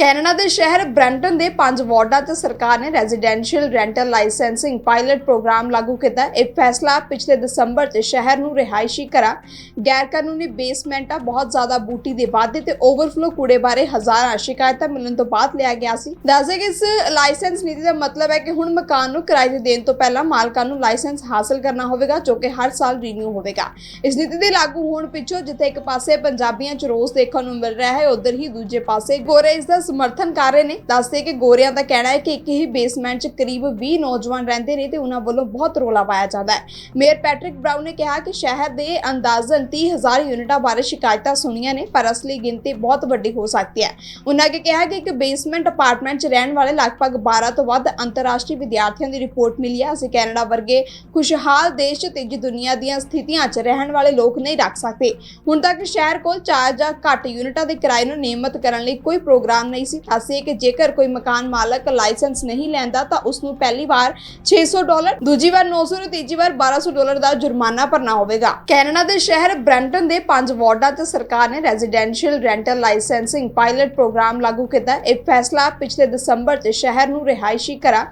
Canada ਦੇ ਸ਼ਹਿਰ Brampton ਦੇ ਪੰਜ ਵਾਰਡਾਂ 'ਚ ਸਰਕਾਰ ਨੇ residential rental licensing pilot programme ਲਾਗੂ ਕੀਤਾ। ਇਹ ਫੈਸਲਾ ਪਿਛਲੇ ਦਸੰਬਰ 'ਚ ਸ਼ਹਿਰ ਨੂੰ ਰਿਹਾਇਸ਼ੀ ਘਰਾਂ ਗੈਰ ਬੇਸਮੈਂਟਾਂ ਬਹੁਤ ਜ਼ਿਆਦਾ ਬੂਟੀ ਦੇ ਵਾਧੇ ਤੇ ਓਵਰਫਲੋ ਕੂੜੇ ਬਾਰੇ ਹਜ਼ਾਰਾਂ ਸ਼ਿਕਾਇਤਾਂ ਮਿਲਣ ਤੋਂ ਬਾਅਦ ਲਿਆ ਗਿਆ ਸੀ। ਦੱਸਦੇ ਕਿ ਇਸ ਲਾਇਸੈਂਸ ਨੀਤੀ ਦਾ ਮਤਲਬ ਹੈ ਕਿ ਹੁਣ ਮਕਾਨ ਨੂੰ ਕਿਰਾਏ ਤੇ ਦੇਣ ਤੋਂ ਪਹਿਲਾਂ ਮਾਲਕਾਂ ਨੂੰ ਲਾਇਸੈਂਸ ਹਾਸਲ ਕਰਨਾ ਹੋਵੇਗਾ, ਜੋ ਕਿ ਹਰ ਸਾਲ ਰੀਨਿਊ ਹੋਵੇਗਾ। ਇਸ ਨੀਤੀ ਦੇ ਲਾਗੂ ਹੋਣ ਪਿੱਛੋਂ ਜਿੱਥੇ ਇੱਕ ਪਾਸੇ ਪੰਜਾਬੀਆਂ 'ਚ ਰੋਸ ਦੇਖਣ ਨੂੰ ਮਿਲ ਰਿਹਾ ਹੈ, ਉਧਰ ਹੀ ਦੂਜੇ ਪਾਸੇ ਗੋਰੇ ਇਸ ਦਾ ਸਮਰਥਨ ਕਰ ਰਹੇ ਨੇ। ਦੱਸਦੇ ਕਿ ਗੋਰਿਆਂ ਦਾ ਕਹਿਣਾ ਹੈ ਕਿ ਇੱਕ ਹੀ ਬੇਸਮੈਂਟ 'ਚ ਕਰੀਬ 20 ਨੌਜਵਾਨ ਰਹਿੰਦੇ ਨੇ ਤੇ ਉਹਨਾਂ ਵੱਲੋਂ ਬਹੁਤ ਰੋਲਾ ਪਾਇਆ ਜਾਂਦਾ ਹੈ। ਮੇਅਰ ਪੈਟਰਿਕ ਬ੍ਰਾਊਨ ਨੇ ਕਿਹਾ ਕਿ ਸ਼ਹਿਰ ਦੇ ਅੰਦਾਜ਼ਨ 30000 ਯੂਨਿਟਾਂ ਬਾਰੇ ਸ਼ਿਕਾਇਤਾਂ ਸੁਣੀਆਂ ਨੇ, ਪਰ ਅਸਲੀ ਗਿਣਤੀ ਬਹੁਤ ਵੱਡੀ ਹੋ ਸਕਦੀ ਹੈ। ਉਹਨਾਂ ਨੇ ਕਿਹਾ ਕਿ ਇੱਕ ਬੇਸਮੈਂਟ ਅਪਾਰਟਮੈਂਟ 'ਚ ਰਹਿਣ ਵਾਲੇ ਲਗਭਗ 12 ਤੋਂ ਵੱਧ ਅੰਤਰਰਾਸ਼ਟਰੀ ਵਿਦਿਆਰਥੀਆਂ ਦੀ ਰਿਪੋਰਟ ਮਿਲੀ ਹੈ। ਅਸੀਂ ਕੈਨੇਡਾ ਵਰਗੇ ਖੁਸ਼ਹਾਲ ਦੇਸ਼ 'ਚ ਤੀਜੀ ਦੁਨੀਆ ਦੀਆਂ ਸਥਿਤੀਆਂ 'ਚ ਰਹਿਣ ਵਾਲੇ ਲੋਕ ਨਹੀਂ ਰੱਖ ਸਕਦੇ। ਹੁਣ ਤੱਕ ਸ਼ਹਿਰ ਕੋਲ 4 ਜਾਂ ਘੱਟ ਯੂਨਿਟਾਂ ਦੇ ਕਿਰਾਏ ਨੂੰ ਨਿਯਮਤ ਕਰਨ ਲਈ ਕੋਈ ਪ੍ਰੋਗਰਾਮ ਨਹੀਂ ਸੀ। ਅਸੀਂ ਕਿ ਜੇਕਰ ਕੋਈ ਮਕਾਨ ਮਾਲਕ ਲਾਇਸੈਂਸ ਨਹੀਂ ਲੈਂਦਾ ਤਾਂ ਉਸ ਨੂੰ ਪਹਿਲੀ ਵਾਰ 600 ਡਾਲਰ, ਦੂਜੀ ਵਾਰ 900 ਤੇ ਤੀਜੀ ਵਾਰ 1200 ਡਾਲਰ ਦਾ ਜੁਰਮਾਨਾ ਭਰਨਾ ਹੋਵੇਗਾ। ਕੈਨੇਡਾ ਦੇ ਸ਼ਹਿਰ ਬ੍ਰੈਂਟਨ ਦੇ ਪੰਜ ਵਾਰਡਾਂ 'ਚ ਸਰਕਾਰ ਨੇ residential rental licensing pilot programme ਲਾਗੂ ਕੀਤਾ। ਇਹ ਫੈਸਲਾ ਪਿਛਲੇ ਦਸੰਬਰ 'ਚ ਸ਼ਹਿਰ ਨੂੰ ਰਿਹਾਇਸ਼ੀ ਘਰਾਂ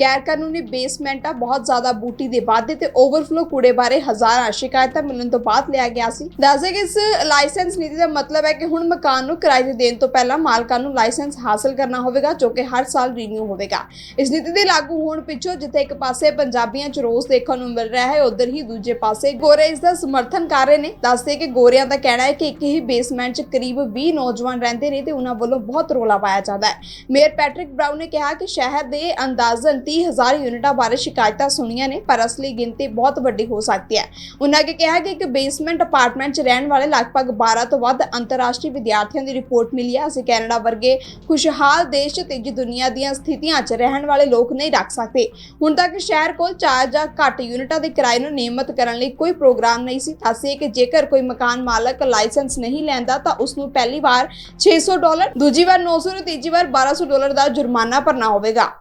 ਗੈਰ ਕਾਨੂੰਨੀ ਬੇਸਮੈਂਟਾਂ, ਬਹੁਤ ਜ਼ਿਆਦਾ ਬੂਟੀ ਦੇ ਵਾਧੇ ਤੇ ਓਵਰਫਲੋ ਕੂੜੇ ਬਾਰੇ ਹਜ਼ਾਰਾਂ ਸ਼ਿਕਾਇਤਾਂ ਮਿਲਣ ਤੋਂ ਬਾਅਦ ਲਿਆ ਗਿਆ ਸੀ। ਦੱਸਦੇ ਕਿ ਇਸ ਲਾਇਸੈਂਸ ਨੀਤੀ ਦਾ ਮਤਲਬ ਹੈ ਕਿ ਹੁਣ ਮਕਾਨ ਨੂੰ ਕਿਰਾਏ ਤੇ ਦੇਣ ਤੋਂ ਪਹਿਲਾਂ ਮਾਲਕਾਂ ਨੂੰ ਲਾਇਸੈਂਸ ਹਾਸਲ ਕਰਨਾ ਹੋਵੇਗਾ, ਜੋ ਕਿ ਹਰ ਸਾਲ ਰੀਨਿਊ ਹੋਵੇਗਾ। ਇਸ ਨੀਤੀ ਦੇ ਲਾਗੂ ਹੋਣ ਪਿੱਛੋਂ ਜਿੱਥੇ ਇੱਕ ਪਾਸੇ ਪੰਜਾਬੀਆਂ 'ਚ ਰੋਸ ਦੇਖਣ ਨੂੰ ਮਿਲ ਰਿਹਾ ਹੈ, ਉਧਰ ਹੀ ਦੂਜੇ ਪਾਸੇ ਗੋਰੇ ਇਸ ਦਾ ਸਮਰਥਨ ਕਰ ਰਹੇ ਨੇ। ਦੱਸਦੇ ਕਿ ਗੋਰਿਆਂ ਦਾ ਕਹਿਣਾ ਹੈ ਕਿ ਇੱਕ ਹੀ ਬੇਸਮੈਂਟ 'ਚ ਕਰੀਬ 20 ਨੌਜਵਾਨ ਰਹਿੰਦੇ ਨੇ ਤੇ ਉਹਨਾਂ ਵੱਲੋਂ ਬਹੁਤ ਰੋਲਾ ਪਾਇਆ ਜਾਂਦਾ ਹੈ। ਮੇਅਰ ਪੈਟਰਿਕ ਬ੍ਰਾਊਨ ਨੇ ਕਿਹਾ ਕਿ ਸ਼ਹਿਰ ਦੇ ਅੰਦਾਜ਼ਨ 30000 ਯੂਨਿਟਾਂ ਬਾਰੇ ਸ਼ਿਕਾਇਤਾਂ ਸੁਣੀਆਂ ਨੇ, ਪਰ ਅਸਲੀ ਗਿਣਤੀ ਬਹੁਤ ਵੱਡੀ ਹੋ ਸਕਦੀ ਹੈ। ਉਹਨਾਂ ਨੇ ਕਿਹਾ ਕਿ ਇੱਕ ਬੇਸਮੈਂਟ ਅਪਾਰਟਮੈਂਟ 'ਚ ਰਹਿਣ ਵਾਲੇ ਲਗਭਗ 12 ਤੋਂ ਵੱਧ ਅੰਤਰਰਾਸ਼ਟਰੀ ਵਿਦਿਆਰਥੀਆਂ ਦੀ ਰਿਪੋਰਟ ਮਿਲੀ ਹੈ। ਅਸੀਂ ਕੈਨੇਡਾ ਵਰਗੇ ਖੁਸ਼ਹਾਲ ਦੇਸ਼ ਤੀਜੀ ਦੁਨੀਆ ਦੀਆਂ ਸਥਿਤੀਆਂ 'ਚ ਰਹਿਣ ਵਾਲੇ ਲੋਕ ਨਹੀਂ ਰੱਖ ਸਕਦੇ। ਹੁਣ ਤੱਕ ਸ਼ਹਿਰ ਕੋਲ 4 ਜਾਂ ਘੱਟ ਯੂਨਿਟਾਂ ਦੇ ਕਿਰਾਏ ਨੂੰ ਨਿਯਮਤ ਕਰਨ ਲਈ ਕੋਈ ਪ੍ਰੋਗਰਾਮ ਨਹੀਂ ਸੀ। ਦੱਸੇ ਕਿ ਜੇਕਰ ਕੋਈ ਮਕਾਨ ਮਾਲਕ ਲਾਇਸੈਂਸ ਨਹੀਂ ਲੈਂਦਾ ਤਾਂ ਉਸ ਨੂੰ ਪਹਿਲੀ ਵਾਰ 600 ਡਾਲਰ, ਦੂਜੀ ਵਾਰ 900 ਤੇ ਤੀਜੀ ਵਾਰ 1200 ਡਾਲਰ ਦਾ ਜੁਰਮਾਨਾ ਭਰਨਾ ਹੋਵੇਗਾ।